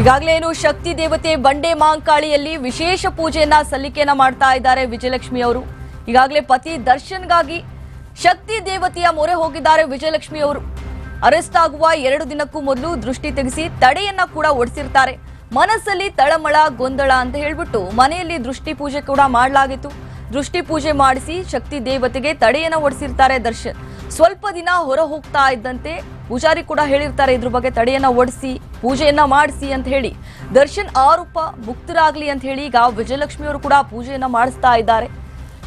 ಈಗಾಗಲೇ ಏನು ಶಕ್ತಿ ದೇವತೆ ಬಂಡೆ ಮಾಂಕಾಳಿಯಲ್ಲಿ ವಿಶೇಷ ಪೂಜೆಯನ್ನ ಸಲ್ಲಿಕೆಯನ್ನ ಮಾಡ್ತಾ ಇದ್ದಾರೆ ವಿಜಯಲಕ್ಷ್ಮಿ ಅವರು. ಈಗಾಗಲೇ ಪತಿ ದರ್ಶನ್ಗಾಗಿ ಶಕ್ತಿ ದೇವತೆಯ ಮೊರೆ ಹೋಗಿದ್ದಾರೆ ವಿಜಯಲಕ್ಷ್ಮಿ ಅವರು. ಅರೆಸ್ಟ್ ಆಗುವ ಎರಡು ದಿನಕ್ಕೂ ಮೊದಲು ದೃಷ್ಟಿ ತೆಗೆಸಿ ತಡೆಯನ್ನ ಕೂಡ ಒಡಿಸಿರ್ತಾರೆ ಮನಸ್ಸಲ್ಲಿ ತಳಮಳ, ಗೊಂದಳ ಅಂತ ಹೇಳ್ಬಿಟ್ಟು ಮನೆಯಲ್ಲಿ ದೃಷ್ಟಿ ಪೂಜೆ ಕೂಡ ಮಾಡಲಾಗಿತ್ತು. ದೃಷ್ಟಿ ಪೂಜೆ ಮಾಡಿಸಿ ಶಕ್ತಿ ದೇವತೆಗೆ ತಡೆಯನ್ನ ಒಡಿಸಿರ್ತಾರೆ ದರ್ಶನ್. ಸ್ವಲ್ಪ ದಿನ ಹೊರ ಹೋಗ್ತಾ ಇದ್ದಂತೆ ಪೂಜಾರಿ ಕೂಡ ಹೇಳಿರ್ತಾರೆ ಇದ್ರ ಬಗ್ಗೆ ತಡೆಯನ್ನ ಒಡಿಸಿ ಪೂಜೆಯನ್ನ ಮಾಡಿಸಿ ಅಂತ ಹೇಳಿ. ದರ್ಶನ್ ಆರೋಪ ಮುಕ್ತರಾಗ್ಲಿ ಅಂತ ಹೇಳಿ ಈಗ ವಿಜಯಲಕ್ಷ್ಮಿ ಅವರು ಕೂಡ ಪೂಜೆಯನ್ನ ಮಾಡಿಸ್ತಾ ಇದ್ದಾರೆ.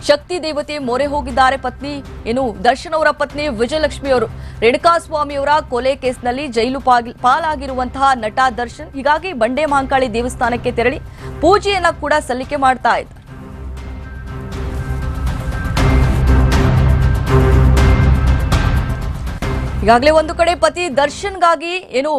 ಶಕ್ತಿ ದೇವತೆ ಮೊರೆ ಹೋಗಿದ್ದಾರೆ ಪತ್ನಿ. ಏನು ದರ್ಶನ್ ಅವರ ಪತ್ನಿ ವಿಜಯಲಕ್ಷ್ಮಿ ಅವರು. ರೇಣುಕಾಸ್ವಾಮಿ ಅವರ ಕೊಲೆ ಕೇಸ್ನಲ್ಲಿ ಜೈಲು ಪಾಲಾಗಿರುವಂತಹ ನಟ ದರ್ಶನ್ ಹೀಗಾಗಿ ಬಂಡೆ ಮಾಂಕಾಳಿ ದೇವಸ್ಥಾನಕ್ಕೆ ತೆರಳಿ ಪೂಜೆಯನ್ನ ಕೂಡ ಸಲ್ಲಿಕೆ ಮಾಡ್ತಾ ಇದ್ದಾರೆ. ಈಗಾಗಲೇ ಒಂದು ಕಡೆ ಪತಿ ದರ್ಶನ್ಗಾಗಿ ಏನು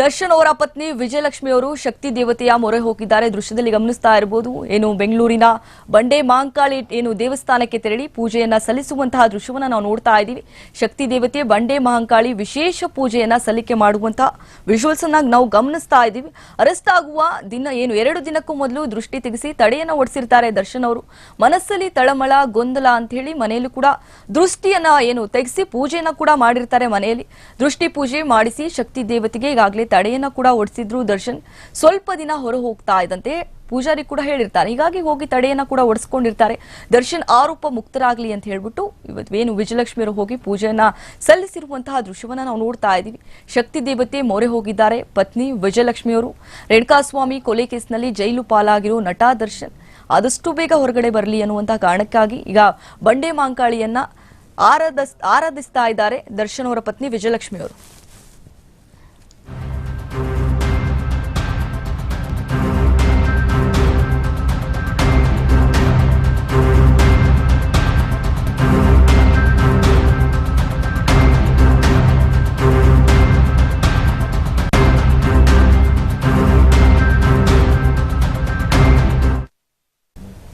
ದರ್ಶನ್ ಅವರ ಪತ್ನಿ ವಿಜಯಲಕ್ಷ್ಮಿ ಅವರು ಶಕ್ತಿ ದೇವತೆಯ ಮೊರೆ ಹೋಗಿದ್ದಾರೆ. ದೃಶ್ಯದಲ್ಲಿ ಗಮನಿಸ್ತಾ ಇರಬಹುದು, ಏನು ಬೆಂಗಳೂರಿನ ಬಂಡೆ ಮಾಂಕಾಳಿ ಏನು ದೇವಸ್ಥಾನಕ್ಕೆ ತೆರಳಿ ಪೂಜೆಯನ್ನ ಸಲ್ಲಿಸುವಂತಹ ದೃಶ್ಯವನ್ನು ನಾವು ನೋಡ್ತಾ ಇದ್ದೀವಿ. ಶಕ್ತಿ ದೇವತೆ ಬಂಡೆ ಮಹಾಂಕಾಳಿ ವಿಶೇಷ ಪೂಜೆಯನ್ನ ಸಲ್ಲಿಕೆ ಮಾಡುವಂತಹ ವಿಜುವಲ್ಸ್ ನಾವು ಗಮನಿಸ್ತಾ ಇದ್ದೀವಿ. ಅರೆಸ್ಟ್ ಆಗುವ ದಿನ ಏನು, ಎರಡು ದಿನಕ್ಕೂ ಮೊದಲು ದೃಷ್ಟಿ ತೆಗೆಸಿ ತಡೆಯನ್ನ ಒಡಿಸಿರ್ತಾರೆ ದರ್ಶನ್ ಅವರು. ಮನಸ್ಸಲ್ಲಿ ತಳಮಳ, ಗೊಂದಲ ಅಂತ ಹೇಳಿ ಮನೆಯಲ್ಲೂ ಕೂಡ ದೃಷ್ಟಿಯನ್ನ ಏನು ತೆಗೆಸಿ ಪೂಜೆಯನ್ನ ಕೂಡ ಮಾಡಿರ್ತಾರೆ ಮನೆಯಲ್ಲಿ. ದೃಷ್ಟಿ ಪೂಜೆ ಮಾಡಿಸಿ ಶಕ್ತಿ ದೇವತೆಗೆ ಈಗಾಗಲೇ ತಡೆಯನ್ನ ಕೂಡ ಒಡಿಸಿದ್ರು ದರ್ಶನ್. ಸ್ವಲ್ಪ ದಿನ ಹೊರ ಹೋಗ್ತಾ ಇದ್ದಂತೆ ಪೂಜಾರಿ ಕೂಡ ಹೇಳಿರ್ತಾರೆ. ಹೀಗಾಗಿ ಹೋಗಿ ತಡೆಯನ್ನ ಕೂಡ ಒಡಿಸ್ಕೊಂಡಿರ್ತಾರೆ. ದರ್ಶನ್ ಆರೋಪ ಮುಕ್ತರಾಗ್ಲಿ ಅಂತ ಹೇಳ್ಬಿಟ್ಟು ಇವತ್ತು ಏನು ವಿಜಯಲಕ್ಷ್ಮಿಯರು ಹೋಗಿ ಪೂಜೆಯನ್ನ ಸಲ್ಲಿಸಿರುವಂತಹ ದೃಶ್ಯವನ್ನ ನಾವು ನೋಡ್ತಾ ಇದ್ದೀವಿ. ಶಕ್ತಿ ದೇವತೆ ಮೊರೆ ಹೋಗಿದ್ದಾರೆ. ಪತ್ನಿ ವಿಜಯಲಕ್ಷ್ಮಿಯವರು ರೇಣುಕಾಸ್ವಾಮಿ ಕೊಲೆ ಕೇಸ್ನಲ್ಲಿ ಜೈಲು ಪಾಲಾಗಿರೋ ನಟ ದರ್ಶನ್. ಆದಷ್ಟು ಬೇಗ ಹೊರಗಡೆ ಬರಲಿ ಅನ್ನುವಂತಹ ಕಾರಣಕ್ಕಾಗಿ ಈಗ ಬಂಡೆ ಮಾಂಕಾಳಿಯನ್ನ ಆರಾಧಿಸ್, ಆರಾಧಿಸ್ತಾ ಇದ್ದಾರೆ ದರ್ಶನ್ ಅವರ ಪತ್ನಿ ವಿಜಯಲಕ್ಷ್ಮಿ ಅವರು.